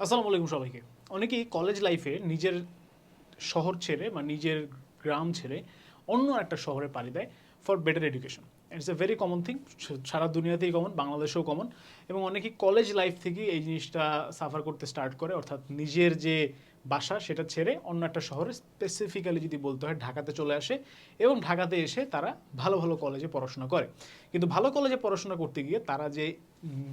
আসসালামু আলাইকুম সবাইকে। অনেকেই কলেজ লাইফে নিজের শহর ছেড়ে বা নিজের গ্রাম ছেড়ে অন্য একটা শহরে পাড়ি দেয় for better education it's a very common thing সারা দুনিয়াতেই কমন বাংলাদেশেও কমন এবং অনেকেই কলেজ লাইফ থেকেই এই জিনিসটা সাফার করতে স্টার্ট করে, অর্থাৎ নিজের যে বাসা সেটা ছেড়ে অন্য একটা শহরে স্পেসিফিক্যালি যদি বলতে হয় ঢাকাতে চলে আসে এবং ঢাকাতে এসে তারা ভালো ভালো কলেজে পড়াশোনা করে। কিন্তু ভালো কলেজে পড়াশোনা করতে গিয়ে তারা যে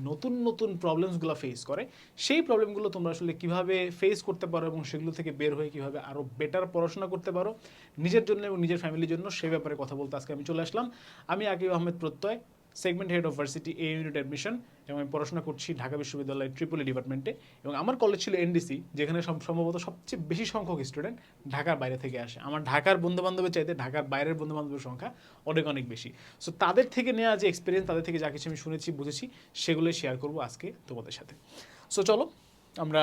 নতুন নতুন প্রবলেমসগুলো ফেস করে, সেই প্রবলেমগুলো তোমরা আসলে কীভাবে ফেস করতে পারো এবং সেগুলো থেকে বের হয়ে কীভাবে আরও বেটার পড়াশোনা করতে পারো, নিজের জন্য এবং নিজের ফ্যামিলির জন্য সে ব্যাপারে কথা বলতে আজকে আমি চলে আসলাম। আমি Akib Ahmed Prottoy segment head of varsity A unit admission এবং আমি পড়াশোনা করছি ঢাকা বিশ্ববিদ্যালয়ের ট্রিপলি ডিপার্টমেন্টে এবং আমার কলেজ ছিল এনডিসি, যেখানে সম্ভবত সবচেয়ে বেশি সংখ্যক স্টুডেন্ট ঢাকার বাইরে থেকে আসে। আমার ঢাকার বন্ধু বান্ধবের চাইতে ঢাকার বাইরের বন্ধু বান্ধবের সংখ্যা অনেক অনেক বেশি। সো তাদের থেকে নেওয়া যে এক্সপিরিয়েন্স তাদের থেকে যা কিছু আমি শুনেছি, বুঝেছি, সেগুলোই শেয়ার করব আজকে তোমাদের সাথে। সো চলো আমরা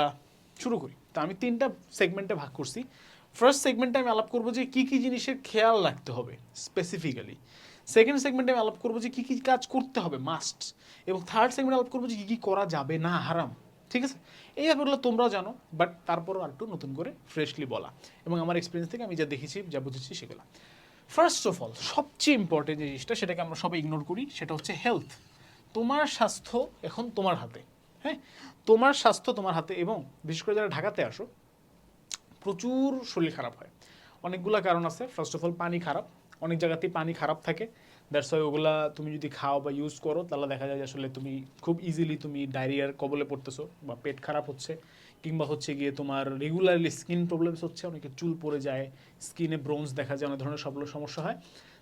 শুরু করি। তো আমি তিনটা সেগমেন্টে ভাগ করছি। ফার্স্ট সেগমেন্টে আমি আলাপ করব যে কী কী জিনিসের খেয়াল রাখতে হবে স্পেসিফিক্যালি সেকেন্ড সেগমেন্টে আমি আলাপ করব যে কী কী কাজ করতে হবে মাস্ট এবং থার্ড সেগমেন্টে আলাপ করব যে কী কী করা যাবে না, হারাম। ঠিক আছে? এই ব্যাপারগুলো তোমরাও জানো বাট তারপরও আর একটু নতুন করে ফ্রেশলি বলা। এবং আমার এক্সপিরিয়েন্স থেকে আমি যা দেখেছি, যা বুঝেছি সেগুলো। ফার্স্ট অফ অল সবচেয়ে ইম্পর্টেন্ট যে জিনিসটা, সেটাকে আমরা সবাই ইগনোর করি, সেটা হচ্ছে হেলথ তোমার স্বাস্থ্য এখন তোমার হাতে হ্যাঁ? তোমার স্বাস্থ্য তোমার হাতে এবং বিশেষ করে যারা ঢাকাতে আসো, প্রচুর শরীর খারাপ হয়। অনেকগুলো কারণ আছে। ফার্স্ট অফ অল পানি খারাপ। অনেক জায়গাতেই পানি খারাপ থাকে। দ্যাটস ওয়াই ওগুলা তুমি যদি খাও বা ইউজ করো, তাহলে দেখা যায় যে আসলে তুমি খুব ইজিলি তুমি ডায়রিয়ার কবলে পড়তেছো বা পেট খারাপ হচ্ছে। কিংবা হচ্ছে গিয়ে তোমার রেগুলারলি স্কিন প্রবলেমস হচ্ছে, অনেকে চুল পড়ে যায় স্কিনে ব্রোঞ্জ দেখা যায়, অনেক ধরনের সবগুলো সমস্যা হয়।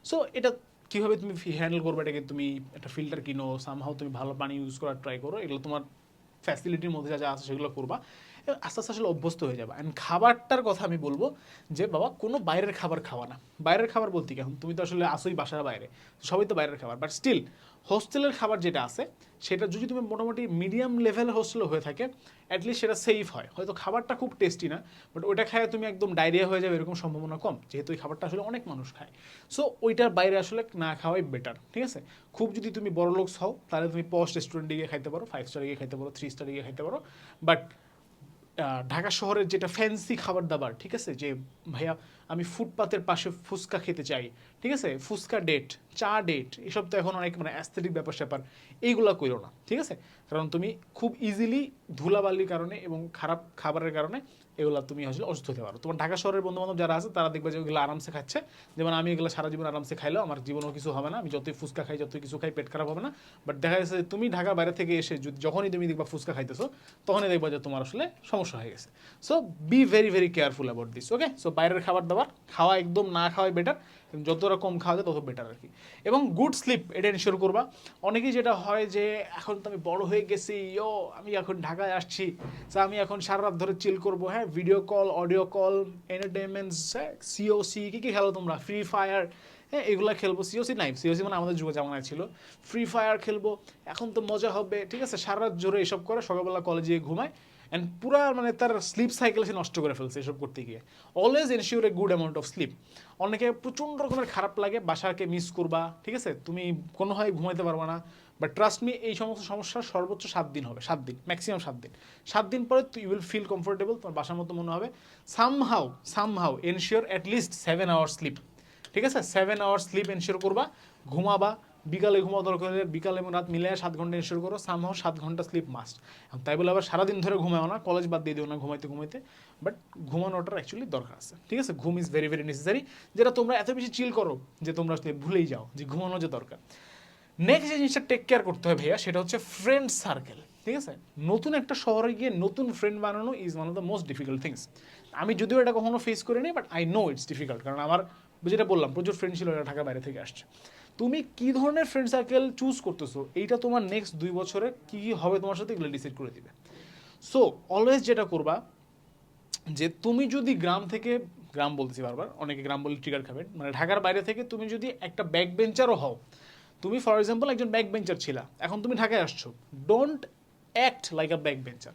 সো এটা কীভাবে তুমি হ্যান্ডেল করবে এটাকে তুমি একটা ফিল্টার কিনো সামহাও তুমি ভালো পানি ইউজ করার ট্রাই করো, এগুলো তোমার ফ্যাসিলিটির মধ্যে যা যা আছে সেগুলো করবা। আস্তে আস্তে আসলে অভ্যস্ত হয়ে যাবে। অ্যান্ড খাবারটার কথা আমি বলব যে, বাবা, কোনো বাইরের খাবার খাওয়া না। বাইরের খাবার বলতে কি এখন? তুমি তো আসলে আসোই বাসার বাইরে। সবই তো বাইরের খাবার। বাট স্টিল হোস্টেলের খাবার যেটা আছে, সেটা যদি তুমি মোটামুটি মিডিয়াম লেভেল হোস্টেলে হয়ে থাকে অ্যাটলিস্ট সেটা সেফ হয়। হয়তো খাবারটা খুব টেস্টি না বাট ওইটা খায় তুমি একদম ডায়রিয়া হয়ে যাবে এরকম সম্ভাবনা কম। যেহেতু এই খাবারটা আসলে অনেক মানুষ খায়। সো ওইটার বাইরে আসলে না খাওয়াই বেটার ঠিক আছে? খুব যদি তুমি বড় লোক হও, তাহলে তুমি পস্ট রেস্টুরেন্টে গিয়ে খাইতে পারো ফাইভ স্টারে গিয়ে খাইতে পারো থ্রি স্টারে গিয়ে খাইতে পারো। বাট ঢাকা শহরের যেটা ফ্যান্সি খাবার দাবার ঠিক আছে? যে ভাইয়া আমি ফুটপাতের পাশে ফুচকা খেতে চাই, ঠিক আছে? ফুচকা ডেট চা ডেট এসব তো এখন অনেক মানে অ্যাস্থেটিক ব্যাপার স্যাপার, এইগুলো করো না, ঠিক আছে? কারণ তুমি খুব ইজিলি ধুলাবালির কারণে এবং খারাপ খাবারের কারণে এগুলো তুমি আসলে অসুস্থ হতে পারো। তোমার ঢাকা শহরের বন্ধু বান্ধব যারা আছে, তারা দেখবে যে ওগুলো আরামসে খাচ্ছে। যেমন আমি এগুলো সারা জীবন আরামসে খাইলেও আমার জীবনেও কিছু হবে না। আমি যতই ফুচকা খাই, যতই কিছু খাই, পেট খারাপ হবে না। বাট দেখা যাচ্ছে যে তুমি ঢাকা বাইরে থেকে এসে যখনই তুমি দেখবা ফুচকা খাইতেছো, তখনই দেখবা যে তোমার আসলে সমস্যা হয়ে গেছে। So be very very careful about this okay so বাইরের খাবার দাবার খাওয়া একদম না খাওয়াই বেটার যতটা কম খাওয়া যায় তত বেটার আর কি। এবং গুড স্লিপ এটা এনশিওর করবা। অনেকেই যেটা হয় যে, এখন তো আমি বড় হয়ে গেছি, ইয়ো, আমি এখন ঢাকায় আসছি so আমি এখন সারা রাত ধরে চিল করব। হ্যাঁ video call audio call entertainments হ্যাঁ সিওসি কী কী খেলো তোমরা? ফ্রি ফায়ার হ্যাঁ এগুলো খেলব। সিওসি নাই সিওসি মানে আমাদের যুগে জামানায় ছিল। ফ্রি ফায়ার খেলব, এখন তো মজা হবে, ঠিক আছে? সারা রাত জোরে এসব করে সকালবেলা কলেজে ঘুমায়। অ্যান্ড পুরা মানে তার স্লিপ সাইকেল সে নষ্ট করে ফেলছে এসব করতে গিয়ে। Always ensure a good amount of sleep অনেকে প্রচণ্ড রকমের খারাপ লাগে, বাসাকে মিস করবা, ঠিক আছে? তুমি কোনো হয় ঘুমাইতে পারবা না বাট ট্রাস্ট মি এই সমস্ত সমস্যা সর্বোচ্চ সাত দিন হবে, সাত দিন ম্যাক্সিমাম সাত দিন। সাত দিন পরে ইউ উইল ফিল কমফোর্টেবল তোমার বাসার মতো মনে হবে। Somehow somehow ensure at least seven hour sleep ঠিক আছে? সেভেন আওয়ার স্লিপ এনশিওর করবা, ঘুমাবা বিকালে ঘুমাও দরকার হলে বিকাল এবং রাত মিলে সাত ঘণ্টা এনশিওর করো সামহাও সাত ঘণ্টা স্লিপ মাস্ট তাই বলে আবার সারাদিন ধরে ঘুমাও না কলেজ বাদ দিয়ে দিও না ঘুমাইতে ঘুমাইতে বাট ঘুমানোটার অ্যাকচুয়ালি দরকার আছে। ঠিক আছে? ঘুম ইজ ভেরি ভেরি নেসেসারি যেটা তোমরা এত বেশি চিল করো যে তোমরা আসলে ভুলেই যাও যে ঘুমানো যে দরকার। নেক্সট যে জিনিসটা টেক কেয়ার করতে হবে ভাইয়া, সেটা হচ্ছে ফ্রেন্ড সার্কেল ঠিক আছে? নতুন একটা শহরে গিয়ে নতুন ফ্রেন্ড বানানো is one of the most difficult things আমি যদিও এটা কখনো ফেস করিনি but I know it's difficult কারণ আমার যেটা বললাম, প্রচুর ফ্রেন্ড ছিল, এরা ঢাকা বাইরে থেকে আসছে। তুমি কি ধরনের ফ্রেন্ড সার্কেল চুজ করতেছো? এইটা তোমার নেক্সট দুই বছরে কি কি হবে তোমার সাথে এগুলো ডিসাইড করে দিবে। সো অলওয়েজ যেটা করবা, যে তুমি যদি গ্রাম থেকে, গ্রাম বলতেছি বারবার, অনেকে গ্রাম বলে ট্রিগার খাবেন মানে ঢাকার বাইরে থেকে তুমি যদি একটা ব্যাক বেঞ্চারও হও, তুমি ফর এক্সাম্পল একজন ব্যাক বেঞ্চার ছিলা, এখন তুমি ঢাকায় আসছো don't act like a back bencher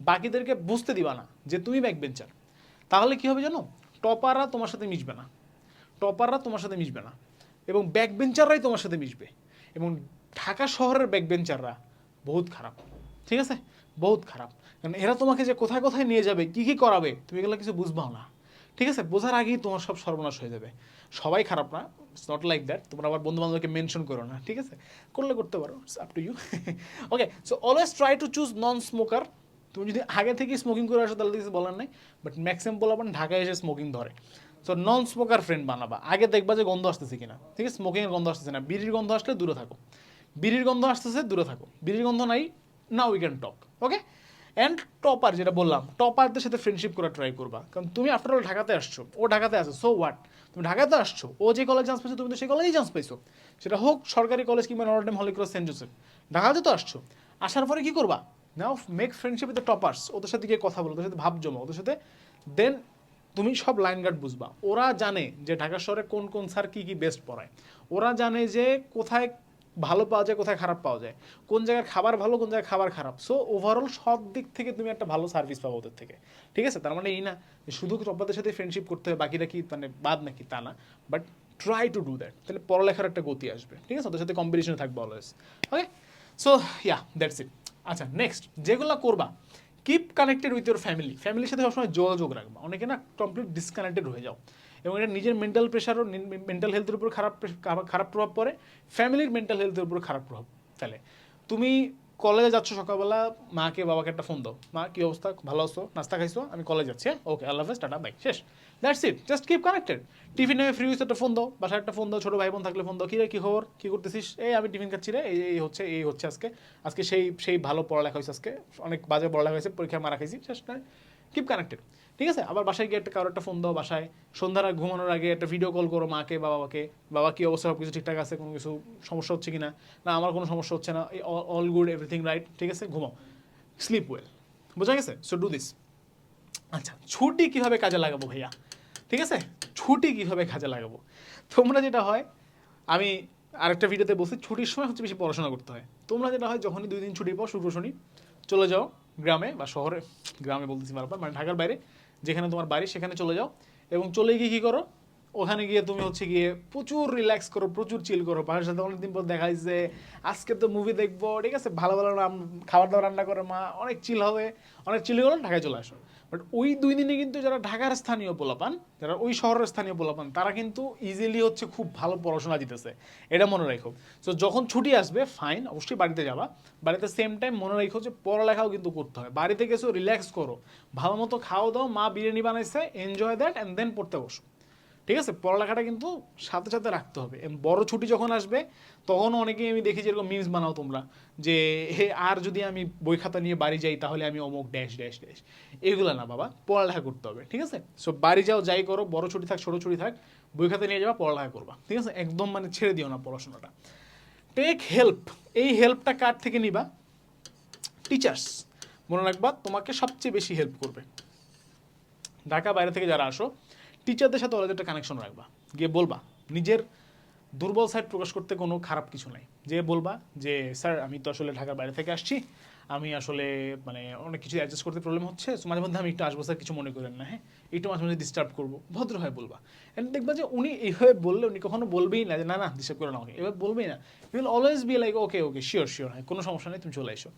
বাকিদেরকে বুঝতে দিবা না যে তুমি ব্যাক বেঞ্চার তাহলে কি হবে জানো? টপাররা তোমার সাথে মিশবে না। টপাররা তোমার সাথে মিশবে না। এবং ব্যাক বেঞ্চাররাই তোমার সাথে মিশবে। এবং ঢাকা শহরের ব্যাক বেঞ্চাররা বহুত খারাপ। ঠিক আছে? বহুত খারাপ। কারণ এরা তোমাকে যে কোথায় কোথায় নিয়ে যাবে, কি কি করাবে, তুমি এগুলো কিছু বুঝবাও না। ঠিক আছে? বোঝার আগেই তোমার সব সর্বনাশ হয়ে যাবে। সবাই খারাপ না ইটস নট লাইক দ্যাট তোমরা আবার বন্ধু বান্ধবকে মেনশন করো না, ঠিক আছে? করলে করতে পারো it's up to you okay so always try to choose non smoker তুমি যদি আগে থেকে স্মোকিং করে আসো, তাহলে কিছু বলার নাই। বাট ম্যাক্সিমাম বলাবেন ঢাকায় এসে স্মোকিং ধরে। সো নন স্মোকার ফ্রেন্ড বানাবা। আগে দেখবা যে গন্ধ আসতেছে কিনা। ঠিক আছে? স্মোকিংয়ের গন্ধ আসতেছে না। বিড়ির গন্ধ আসলে দূরে থাকো। বিড়ির গন্ধ আসতেছে, দূরে থাকো। বিড়ির গন্ধ নাই না we can talk okay and topper যেটা বললাম টপারদের সাথে ফ্রেন্ডশিপ করা ট্রাই করবা। কারণ তুমি আফটার অল ঢাকাতে আসছো, ও ঢাকাতে আছে সো হোয়াট তুমি ঢাকাতে আসছো, ও যে কলেজ চান্স পাইছো, তুমি তো সেই কলেজেই চান্স পাইছো। সেটা হোক, সরকারি কলেজ কিংবা নরডেম হলিক্রস সেন্ট জোসেফ ঢাকাতে তো আসছো। আসার পরে কি করবা? Now make friendship with the toppers ওদের সাথে গিয়ে কথা বলো, ওদের সাথে ভাব জমা ওদের সাথে দেন তুমি সব লাইন গার্ড বুঝবা। ওরা জানে যে ঢাকা শহরে কোন কোন স্যার কি কি বেস্ট পড়ায়। ওরা জানে যে কোথায় ভালো পাওয়া যায়, কোথায় খারাপ পাওয়া যায়। কোন জায়গায় খাবার ভালো, কোন জায়গায় খাবার খারাপ। সো ওভারঅল সব দিক থেকে তুমি একটা ভালো সার্ভিস পাবো ওদের থেকে। ঠিক আছে? তার মানে এই না শুধু টপারদের সাথে ফ্রেন্ডশিপ করতে হবে বাকিরা কি মানে বাদ নাকি তা না। But try to do that তাহলে পড়ালেখার একটা গতি আসবে। ঠিক আছে? ওদের সাথে কম্পিটিশনে থাকবে always okay so yeah that's it আচ্ছা নেক্সট যেগুলো করবা keep connected with your family ফ্যামিলির সাথে সবসময় যোগাযোগ রাখবা। অনেকে না কমপ্লিট ডিসকানেক্টেড হয়ে যাও। এবং এটা নিজের মেন্টাল প্রেশারও মেন্টাল হেলথের উপর খারাপ খারাপ- প্রভাব পড়ে। ফ্যামিলির মেন্টাল হেলথের উপর খারাপ প্রভাব ফেলে। তুমি কলেজে যাচ্ছ সকালবেলা, মাকে, বাবাকে একটা ফোন দাও। মা, কি অবস্থা? ভালো আছো? নাস্তা খাইছো? আমি কলেজ যাচ্ছি হ্যাঁ? ওকে আল্লাহ হাফেজ, টাটা বাই শেষ। That's it just keep connected tiffin নামে ফ্রি হয়েছে, একটা ফোন দাও। বাসায় একটা ফোন দাও, ছোটো ভাই বোন থাকলে ফোন দাও। কী রে, কী খবর? কী করতেছিস? এই আমি টিফিন খাচ্ছি রে, এই হচ্ছে এই হচ্ছে আজকে। আজকে সেই সেই ভালো পড়ালেখা হয়েছে আজকে। অনেক বাজে পড়ালেখা হয়েছে পরীক্ষা মারা খাইছি, শেষ নয় কিপ কানেক্টেড ঠিক আছে? আবার বাসায় গিয়ে একটা কারও একটা ফোন দাও বাসায়। সন্ধ্যার ঘুমানোর আগে একটা ভিডিও কল করো মাকে, বাবাকে। বাবা কি অবস্থা? সব কিছু ঠিকঠাক আছে? কোনো কিছু সমস্যা হচ্ছে কিনা? না, আমার কোনো সমস্যা হচ্ছে না। অল গুড এভরিথিং রাইট ঠিক আছে? ঘুমাও। স্লিপ ওয়েল বোঝা গেছে? সো ডু দিস আচ্ছা ছুটি কীভাবে কাজে লাগাবো ভাইয়া? ঠিক আছে? ছুটি কীভাবে কাজে লাগাবো? তোমরা যেটা হয়, আমি আরেকটা ভিডিওতে বলছি, ছুটির সময় হচ্ছে বেশি পড়াশোনা করতে হয়। তোমরা যেটা হয়, যখনই দুই দিন ছুটি পাও, শুক্র শনি, চলে যাও গ্রামে বা শহরে। গ্রামে বলতেছি বারবার মানে ঢাকার বাইরে। যেখানে তোমার বাড়ি, সেখানে চলে যাও। এবং চলে গিয়ে কী করো? ওখানে গিয়ে তুমি হচ্ছে গিয়ে প্রচুর রিল্যাক্স করো, প্রচুর চিল করো। বাসার সাথে অনেকদিন পর দেখা যে আজকে তো মুভি দেখব, ঠিক আছে? ভালো ভালো খাবার দাবার রান্না করে, মা, অনেক চিল হবে। অনেক চিল করো ঢাকায় চলে আসো। বাট ওই দুই দিনে কিন্তু যারা ঢাকার স্থানীয় পোলাপান, যারা ওই শহরের স্থানীয় পোলাপান, তারা কিন্তু ইজিলি হচ্ছে খুব ভালো পড়াশোনা দিতেছে। এটা মনে রাখো। সো যখন ছুটি আসবে ফাইন অবশ্যই বাড়িতে যাবা। বাড়িতে সেম টাইম মনে রাখো যে পড়ালেখাও কিন্তু করতে হয় বাড়িতে গেছো রিল্যাক্স করো। ভালো মতো খাওয়া দাও, মা বিরিয়ানি বানাইছে এনজয় দ্যাট অ্যান্ড দেন পড়তে বসো। ঠিক আছে? পড়ালেখাটা কিন্তু সাথে সাথে রাখতে হবে। বড় ছুটি যখন আসবে তখন অনেকেই আমি দেখি যেরকম মিমস বানাও তোমরা, যে হে, আর যদি আমি বই খাতা নিয়ে বাড়ি যাই, তাহলে আমি অমুক ড্যাশ ড্যাশ ড্যাশ এগুলো না বাবা, পড়ালেখা করতে হবে, ঠিক আছে? সো বাড়ি যাও, যাই করো, বড় ছুটি থাক, ছোটো ছুটি থাক, বই খাতা নিয়ে যাওয়া পড়ালেখা করবা, ঠিক আছে? একদম মানে ছেড়ে দিও না পড়াশোনাটা। টেক হেল্প এই হেল্পটা কার থেকে নিবা? টিচার্স মনে রাখবা, তোমাকে সবচেয়ে বেশি হেল্প করবে। ঢাকা বাইরে থেকে যারা আসো টিচারদের সাথে ওদের একটা কানেকশন রাখবা। গিয়ে বলবা, নিজের দুর্বল সাইড প্রকাশ করতে কোনো খারাপ কিছু নাই। যে বলবা যে, স্যার, আমি তো আসলে ঢাকার বাইরে থেকে আসছি। আমি আসলে মানে অনেক কিছু অ্যাডজাস্ট করতে প্রবলেম হচ্ছে। মাঝে মধ্যে আমি একটু আসব, স্যার, কিছু মনে করেন না হ্যাঁ? একটু মাঝে মাঝে ডিস্টার্ব করব। ভদ্র ভদ্রভাবে বলবা। এন্ড দেখবা যে উনি এইভাবে বললে উনি কখনো বলবেই না যে, না না ডিস্টার্ব করে না আমাকে। এবার বলবেই না। Will always be like okay okay sure sure হ্যাঁ কোনো সমস্যা নেই, তুমি চলে এসো।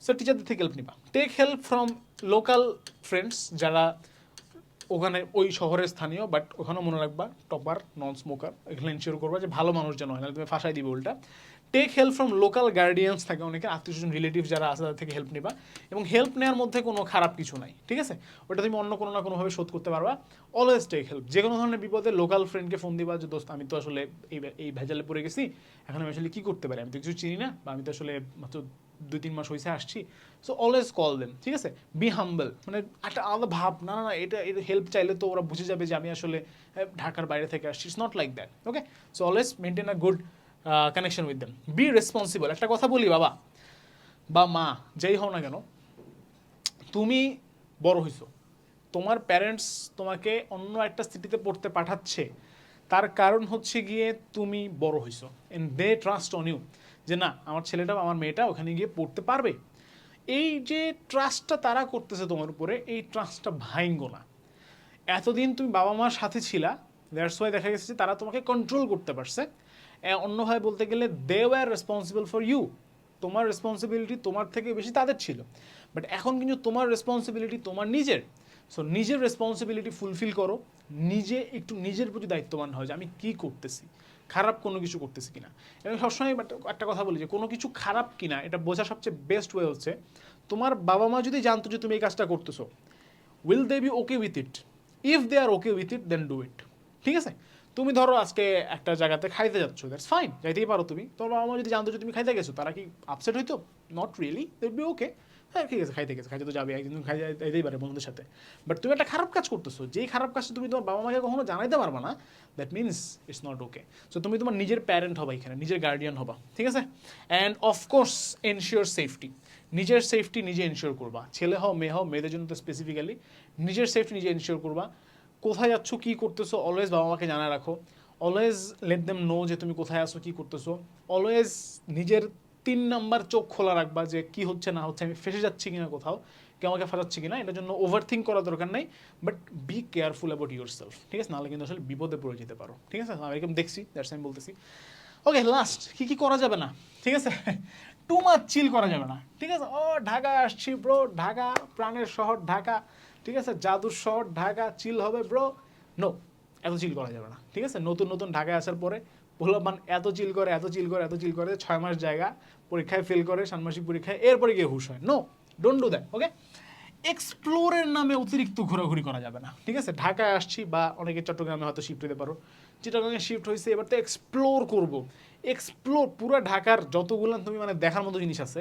সো টিচারদের থেকে হেল্প নিবা। Take help from local friends যারা ওখানে ওই শহরের স্থানীয় বাট ওখানেও মনে রাখবা টপার নন স্মোকার এখানে ইনশিওর করবা যে ভালো মানুষ যেন হয় না তুমি ফাঁসাই দিবে উল্টা। Take help from local guardians থাকে অনেকে আত্মীয় স্বজন রিলেটিভ যারা আছে তাদের থেকে হেল্প নিবা, এবং হেল্প নেওয়ার মধ্যে কোনো খারাপ কিছু নাই, ঠিক আছে? ওটা তুমি অন্য কোনো না কোনোভাবে শোধ করতে পারবা। অলওয়েজ টেক হেল্প যে কোনো ধরনের বিপদে লোকাল ফ্রেন্ডকে ফোন দিবা যে, দোস্ত, আমি তো আসলে এই এই ভেজালে পড়ে গেছি, এখন আমি আসলে কী করতে পারি? আমি তো কিছু চিনি না, বা আমি তো আসলে মাত্র দুই তিন মাস হয়েছে আসছি। সো অলওয়েজ কল দেম ঠিক আছে? বি হাম্বল মানে একটা আলাদা ভাব, না না এটা এটা হেল্প চাইলে তো ওরা বুঝে যাবে যে আমি আসলে ঢাকার বাইরে থেকে আসছি। It's not like that okay so always maintain a good connection with them be responsible একটা কথা বলি, বাবা, বা মা, যেই হও না কেন, তুমি বড় হইছো। তোমার প্যারেন্টস তোমাকে অন্য একটা সিটিতে পড়তে পাঠাচ্ছে। তার কারণ হচ্ছে গিয়ে তুমি বড় হইছো and they trust on you যে না, আমার ছেলেটা আমার মেয়েটা ওখানে গিয়ে পড়তে পারবে। এই যে ট্রাস্টটা তারা করতেছে তোমার উপরে, এই ট্রাস্টটা ভাইঙ্গো না। এতদিন তুমি বাবা মার সাথে ছিলা দ্যাটস ওয়াই দেখা গেছে যে তারা তোমাকে কন্ট্রোল করতে পারছে। অন্যভাবে বলতে গেলে they were responsible for you তোমার রেসপন্সিবিলিটি তোমার থেকে বেশি তাদের ছিল। বাট এখন কিন্তু তোমার রেসপন্সিবিলিটি তোমার নিজের। সো নিজের রেসপন্সিবিলিটি ফুলফিল করো। নিজে একটু নিজের প্রতি দায়িত্ববান হয় যে আমি কী করতেছি। খারাপ কোনো কিছু করতেছি কিনা। এবং সবসময় একটা- কথা বলি যে, কোনো কিছু খারাপ কিনা, এটা বোঝা সবচেয়ে বেস্ট ওয়ে হচ্ছে, তোমার বাবা মা যদি জানতো যে তুমি এই কাজটা করতেছো will they be okay with it if they are okay with it then do it ঠিক আছে? তুমি ধরো আজকে একটা জায়গাতে খাইতে যাচ্ছ দ্যাটস ফাইন যাইতেই পারো তুমি। তোমার বাবা মা যদি জানতো যে তুমি খাইতে গেছো, তারা কি আপসেট হইতো? Not really they be okay হ্যাঁ ঠিক আছে, খাইতে গেছে, খাইতে তো যাবে একদিন খাই যাইতেই পারে বন্ধুদের সাথে। বাট তুমি একটা খারাপ কাজ করতেছো, যেই খারাপ কাজটা তুমি তোমার বাবা মাকে কখনো জানাইতে পারবা না that means it's not okay so তুমি তোমার নিজের প্যারেন্ট হবা এখানে, নিজের গার্ডিয়ান হবা, ঠিক আছে? And of course ensure safety নিজের সেফটি নিজে এনশিওর করবা। ছেলে হও, মেয়ে হও, মেয়েদের জন্য তো স্পেসিফিক্যালি নিজের সেফটি নিজে এনশিওর করবা। কোথায় যাচ্ছ, কী করতেছো অলওয়েজ বাবা মাকে জানা রাখো। অলওয়েজ লেট দেম নো যে তুমি কোথায় আছো, কী করতেছো। অলওয়েজ নিজের তিন নাম্বার চোখ খোলা রাখবা যে কি হচ্ছে, না হচ্ছে, আমি ফেসে যাচ্ছি কিনা কোথাও কেউ আমাকে ফাঁসাচ্ছে কিনা, এটার জন্য ওভার থিঙ্ক করার দরকার নেই but be careful about yourself ঠিক আছে? নাহলে কিন্তু আসলে বিপদে পড়ে যেতে পারো, ঠিক আছে? আমি এরকম দেখছি দ্যাটস আমি বলতেছি। ওকে লাস্ট কি কি করা যাবে না, ঠিক আছে? টু মাচ চিল করা যাবে না, ঠিক আছে? ও, ঢাকা আসছি ব্রো ঢাকা, প্রাণের শহর, ঢাকা। ঠিক আছে? জাদুর শহর, ঢাকা চিল হবে ব্রো নো এত চিল করা যাবে না, ঠিক আছে? নতুন নতুন ঢাকায় আসার পরে ভোলাপান এত চিল করে, এত চিল করে, এত চিল করে, ছয় মাস জায়গা, পরীক্ষায় ফেল করে, ষান্মাসিক পরীক্ষায়, এরপরে গিয়ে হুশ হয়। No don't do that okay এক্সপ্লোরের নামে অতিরিক্ত ঘোরাঘুরি করা যাবে না, ঠিক আছে? ঢাকায় আসছি বা অনেকে চট্টগ্রামে হয়তো শিফট হতে পারো। চিটাগাঙে শিফট হয়েছে এবার তো এক্সপ্লোর করব। এক্সপ্লোর পুরো ঢাকার যতগুলো, তুমি মানে দেখার মতো জিনিস আছে,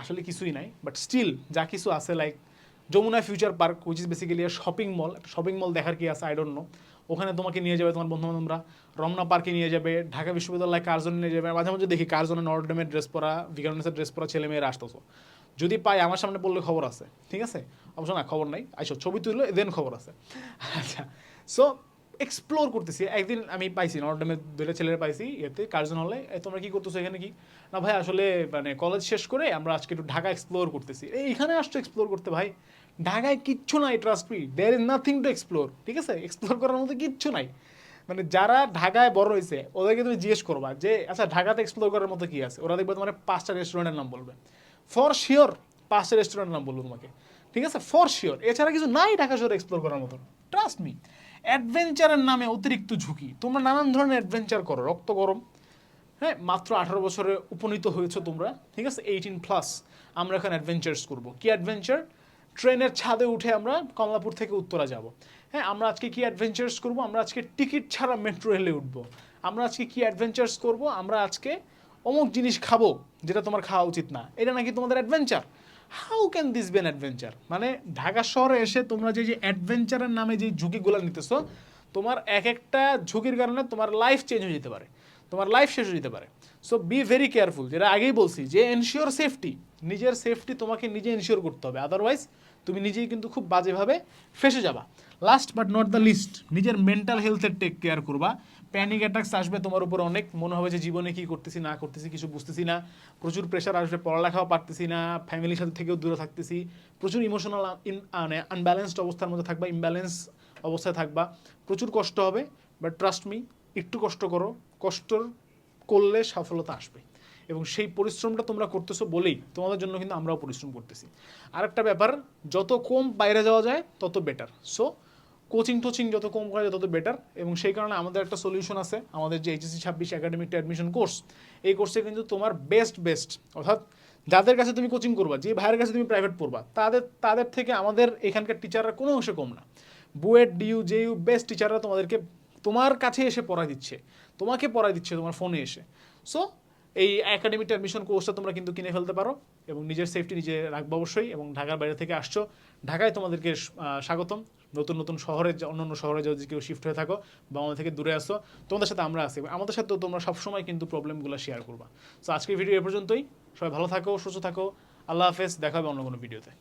আসলে কিছুই নাই বাট স্টিল যা কিছু আছে like Jamuna future park which is basically shopping mall shopping mall দেখার কি আছে? আই নো ওখানে তোমাকে নিয়ে যাবে তোমার বন্ধু বান্ধবরা রমনা পার্কে নিয়ে যাবে, ঢাকা বিশ্ববিদ্যালয়ে কার্জনে নিয়ে যাবে? মাঝে মাঝে দেখি কার্জনে নর্ডমের ড্রেস পরা ভিগারনেসের ড্রেস পরা ছেলে মেয়েরা আসতেছো। যদি পাই, আমার সামনে বললে খবর আছে। ঠিক আছে? অবশ্য না, খবর নাই। আইসো, ছবি তুললে দেন খবর আছে। আচ্ছা সো এক্সপ্লোর করতেছি। একদিন আমি পাইছি নর্ডেমের দুইটা ছেলেরা পাইছি এতে কার্জন হলে তোমরা কি করতেছো এখানে কি? না ভাই, আসলে মানে কলেজ শেষ করে আমরা আজকে একটু ঢাকা এক্সপ্লোর করতেছি। এই এখানে আসছো এক্সপ্লোর করতে ভাই? ঢাকায় কিচ্ছু নাই trust me there is nothing to explore ঠিক আছে? এক্সপ্লোর করার মতো কিচ্ছু নাই। মানে যারা ঢাকায় বড় হয়েছে ওদেরকে তুমি জিজ্ঞেস করবা যে আচ্ছা ঢাকাতে এক্সপ্লোর করার মতো কি আছে? ওরা দেখবে তোমার পাঁচটা রেস্টুরেন্টের নাম বলবে। ফর শিওর পাঁচটা রেস্টুরেন্টের নাম বলব তোমাকে। ঠিক আছে? ফর শিওর এছাড়া কিছু নাই ঢাকা শহরে এক্সপ্লোর করার মতো। ট্রাস্ট মি অ্যাডভেঞ্চারের নামে অতিরিক্ত ঝুঁকি। তোমরা নানান ধরনের অ্যাডভেঞ্চার করো, রক্ত গরম। হ্যাঁ মাত্র আঠারো বছরে উপনীত হয়েছো তোমরা, ঠিক আছে? এইটিন প্লাস আমরা এখন অ্যাডভেঞ্চার্স করব। কি অ্যাডভেঞ্চার ট্রেনের ছাদে উঠে আমরা কমলাপুর থেকে উত্তরা যাব। হ্যাঁ আমরা আজকে কি অ্যাডভেঞ্চার্স করব? আমরা আজকে টিকিট ছাড়া মেট্রো রেলে উঠবো। আমরা আজকে কি অ্যাডভেঞ্চার্স করব? আমরা আজকে অমুক জিনিস খাব, যেটা তোমার খাওয়া উচিত না। এটা নাকি তোমাদের adventure how can this be adventure মানে ঢাকা শহরে এসে তোমরা যে যে অ্যাডভেঞ্চারের নামে যে ঝুঁকিগুলো নিতেছো, তোমার এক একটা ঝুঁকির কারণে তোমার লাইফ চেঞ্জ হয়ে যেতে পারে। তোমার লাইফ শেষ হয়ে যেতে পারে। সো বি ভেরি কেয়ারফুল যেটা আগেই বলছি যে এনশিওর সেফটি নিজের সেফটি তোমাকে নিজে ইনশিওর করতে হবে। আদারওয়াইজ তুমি নিজেই কিন্তু খুব বাজেভাবে ফেসে যাবা। Last but not the least নিজের মেন্টাল হেলথের টেক কেয়ার করবা। প্যানিক অ্যাটাকস আসবে তোমার উপর অনেক। মনে হবে যে জীবনে কি করতেছি, না করতেছি, কিছু বুঝতেছি না। প্রচুর প্রেশার আসবে, পড়ালেখাও পারতেছি না। ফ্যামিলির সাথে থেকেও দূরে থাকতেছি। প্রচুর ইমোশনাল মানে আনব্যালেন্সড অবস্থার মধ্যে থাকবা ইমব্যালেন্স অবস্থায় থাকবা। প্রচুর কষ্ট হবে বাট ট্রাস্ট মি একটু কষ্ট করো। কষ্টর করলে সফলতা আসবে। এবং সেই পরিশ্রমটা তোমরা করতেছো বলেই তোমাদের জন্য কিন্তু আমরাও পরিশ্রম করতেছি। আরেকটা ব্যাপার, যত কম বাইরে যাওয়া যায়, তত বেটার সো কোচিং টোচিং যত কম করা যায়, তত বেটার এবং সেই কারণে আমাদের একটা সলিউশন আছে, আমাদের যে এইচএসসি ছাব্বিশ একাডেমিক অ্যাডমিশন কোর্স এই কোর্সে কিন্তু তোমার বেস্ট বেস্ট অর্থাৎ যাদের কাছে তুমি কোচিং করবা, যে ভাইয়ের কাছে তুমি প্রাইভেট পড়বা, তাদের তাদের থেকে আমাদের এখানকার টিচাররা কোনো অংশে কম না। বুয়েট ডিইউ জেইউ বেস্ট টিচাররা তোমাদেরকে তোমার কাছে এসে পড়াই দিচ্ছে, তোমাকে পড়াই দিচ্ছে তোমার ফোনে এসে। সো এই একাডেমিক অ্যাডমিশন কোর্সটা তোমরা কিন্তু কিনে ফেলতে পারো এবং নিজের সেফটি নিজে রাখব অবশ্যই এবং ঢাকার বাইরে থেকে আসছো। ঢাকায় তোমাদেরকে স্বাগতম। নতুন নতুন শহরে অন্য অন্য শহরে যদি কেউ শিফট হয়ে থাকো বা আমাদের থেকে দূরে আসো, তোমাদের সাথে আমরা আসি আমাদের সাথেও তোমরা সবসময় কিন্তু প্রবলেমগুলো শেয়ার করবা। তো আজকের ভিডিও এ পর্যন্তই। সবাই ভালো থাকো, সুস্থ থাকো। আল্লাহ হাফেজ। দেখাবে অন্য কোনো ভিডিওতে